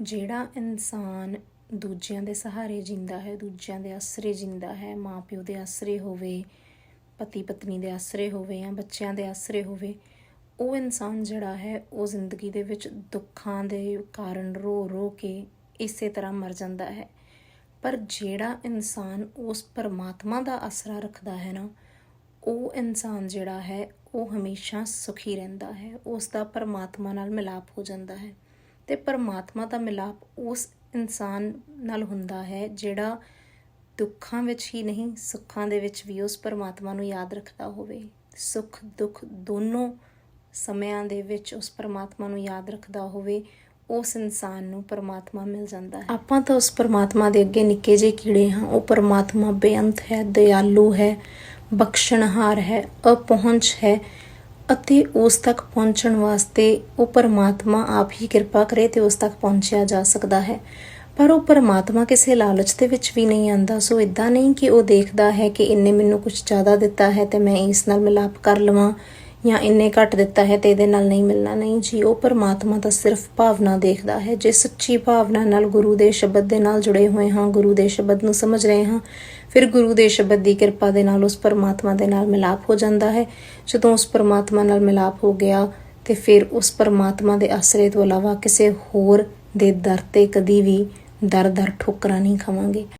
ਜਿਹੜਾ ਇਨਸਾਨ ਦੂਜਿਆਂ ਦੇ ਸਹਾਰੇ ਜਿੰਦਾ ਹੈ, ਦੂਜਿਆਂ ਦੇ ਆਸਰੇ ਜਿੰਦਾ ਹੈ, ਮਾਪਿਓ ਦੇ ਆਸਰੇ ਹੋਵੇ ਪਤੀ ਪਤਨੀ ਦੇ ਆਸਰੇ ਹੋਵੇ ਜਾਂ ਬੱਚਿਆਂ ਦੇ ਆਸਰੇ ਹੋਵੇ, ਉਹ ਇਨਸਾਨ ਜਿਹੜਾ ਹੈ, ਉਹ ਜ਼ਿੰਦਗੀ ਦੇ ਵਿੱਚ ਦੁੱਖਾਂ ਦੇ ਕਾਰਨ ਰੋ ਰੋ ਕੇ ਇਸੇ ਤਰ੍ਹਾਂ ਮਰ ਜਾਂਦਾ ਹੈ। ਪਰ ਜਿਹੜਾ ਇਨਸਾਨ ਉਸ ਪਰਮਾਤਮਾ ਦਾ ਆਸਰਾ ਰੱਖਦਾ ਹੈ ਨਾ, ਉਹ ਇਨਸਾਨ ਜਿਹੜਾ ਹੈ, ਉਹ ਹਮੇਸ਼ਾ ਸੁਖੀ ਰਹਿੰਦਾ ਹੈ, ਉਸ ਦਾ ਪਰਮਾਤਮਾ ਨਾਲ ਮਿਲਾਪ ਹੋ ਜਾਂਦਾ ਹੈ। ਤੇ ਪਰਮਾਤਮਾ ਦਾ ਮਿਲਾਪ ਉਸ ਇਨਸਾਨ ਨਾਲ ਹੁੰਦਾ ਹੈ ਜਿਹੜਾ ਦੁੱਖਾਂ ਵਿੱਚ ਹੀ ਨਹੀਂ, ਸੁੱਖਾਂ ਦੇ ਵਿੱਚ ਵੀ ਉਸ ਪਰਮਾਤਮਾ ਨੂੰ ਯਾਦ ਰੱਖਦਾ ਹੋਵੇ। ਸੁੱਖ, ਦੁੱਖ ਦੋਨੋਂ ਸਮਿਆਂ ਦੇ ਵਿੱਚ ਉਸ ਪਰਮਾਤਮਾ ਨੂੰ ਯਾਦ ਰੱਖਦਾ ਹੋਵੇ, ਉਸ ਇਨਸਾਨ ਨੂੰ ਪਰਮਾਤਮਾ ਮਿਲ ਜਾਂਦਾ ਹੈ। ਆਪਾਂ ਤਾਂ ਉਸ ਪਰਮਾਤਮਾ ਦੇ ਅੱਗੇ ਨਿੱਕੇ ਜਿਹੇ ਕੀੜੇ ਹਾਂ। ਉਹ ਪਰਮਾਤਮਾ ਬੇਅੰਤ ਹੈ ਦਇਆਲੂ ਹੈ, ਬਖਸ਼ਣਹਾਰ ਹੈ, ਅਪਹੁੰਚ ਹੈ। ਅਤੇ ਉਸ ਤੱਕ ਪਹੁੰਚਣ ਵਾਸਤੇ ਉਹ ਪਰਮਾਤਮਾ ਆਪ ਹੀ ਕਿਰਪਾ ਕਰੇ ਤੇ ਉਸ ਤੱਕ ਪਹੁੰਚਿਆ ਜਾ ਸਕਦਾ ਹੈ। ਪਰ ਉਹ ਪਰਮਾਤਮਾ ਕਿਸੇ ਲਾਲਚ ਦੇ ਵਿੱਚ ਵੀ ਨਹੀਂ ਆਂਦਾ। ਸੋ ਇਦਾਂ ਨਹੀਂ ਕਿ ਉਹ ਦੇਖਦਾ ਹੈ ਕਿ ਇੰਨੇ ਮੈਨੂੰ ਕੁਝ ਜ਼ਿਆਦਾ ਦਿੱਤਾ ਹੈ ਤੇ ਮੈਂ ਇਸ ਨਾਲ ਮਿਲਾਪ ਕਰ ਲਵਾਂ। ਜਾਂ ਇੰਨੇ ਘੱਟ ਦਿੱਤਾ ਹੈ ਤੇ ਇਹਦੇ ਨਾਲ ਨਹੀਂ ਮਿਲਣਾ। ਨਹੀਂ ਜੀ, ਉਹ ਪਰਮਾਤਮਾ ਤਾਂ ਸਿਰਫ ਭਾਵਨਾ ਦੇਖਦਾ ਹੈ। ਜੇ ਸੱਚੀ ਭਾਵਨਾ ਨਾਲ ਗੁਰੂ ਦੇ ਸ਼ਬਦ ਦੇ ਨਾਲ ਜੁੜੇ ਹੋਏ ਹਾਂ, ਗੁਰੂ ਦੇ ਸ਼ਬਦ ਨੂੰ ਸਮਝ ਰਹੇ ਹਾਂ, ਫਿਰ ਗੁਰੂ ਦੇ ਸ਼ਬਦ ਦੀ ਕਿਰਪਾ ਦੇ ਨਾਲ ਉਸ ਪਰਮਾਤਮਾ ਦੇ ਨਾਲ ਮਿਲਾਪ ਹੋ ਜਾਂਦਾ ਹੈ। ਜਦੋਂ ਉਸ ਪਰਮਾਤਮਾ ਨਾਲ ਮਿਲਾਪ ਹੋ ਗਿਆ, ਤੇ ਫਿਰ ਉਸ ਪਰਮਾਤਮਾ ਦੇ ਆਸਰੇ ਤੋਂ ਇਲਾਵਾ ਕਿਸੇ ਹੋਰ ਦੇ ਦਰ ਤੇ ਕਦੀ ਵੀ ਦਰ ਦਰ ਠੋਕਰਾਂ ਨਹੀਂ ਖਾਵਾਂਗੇ।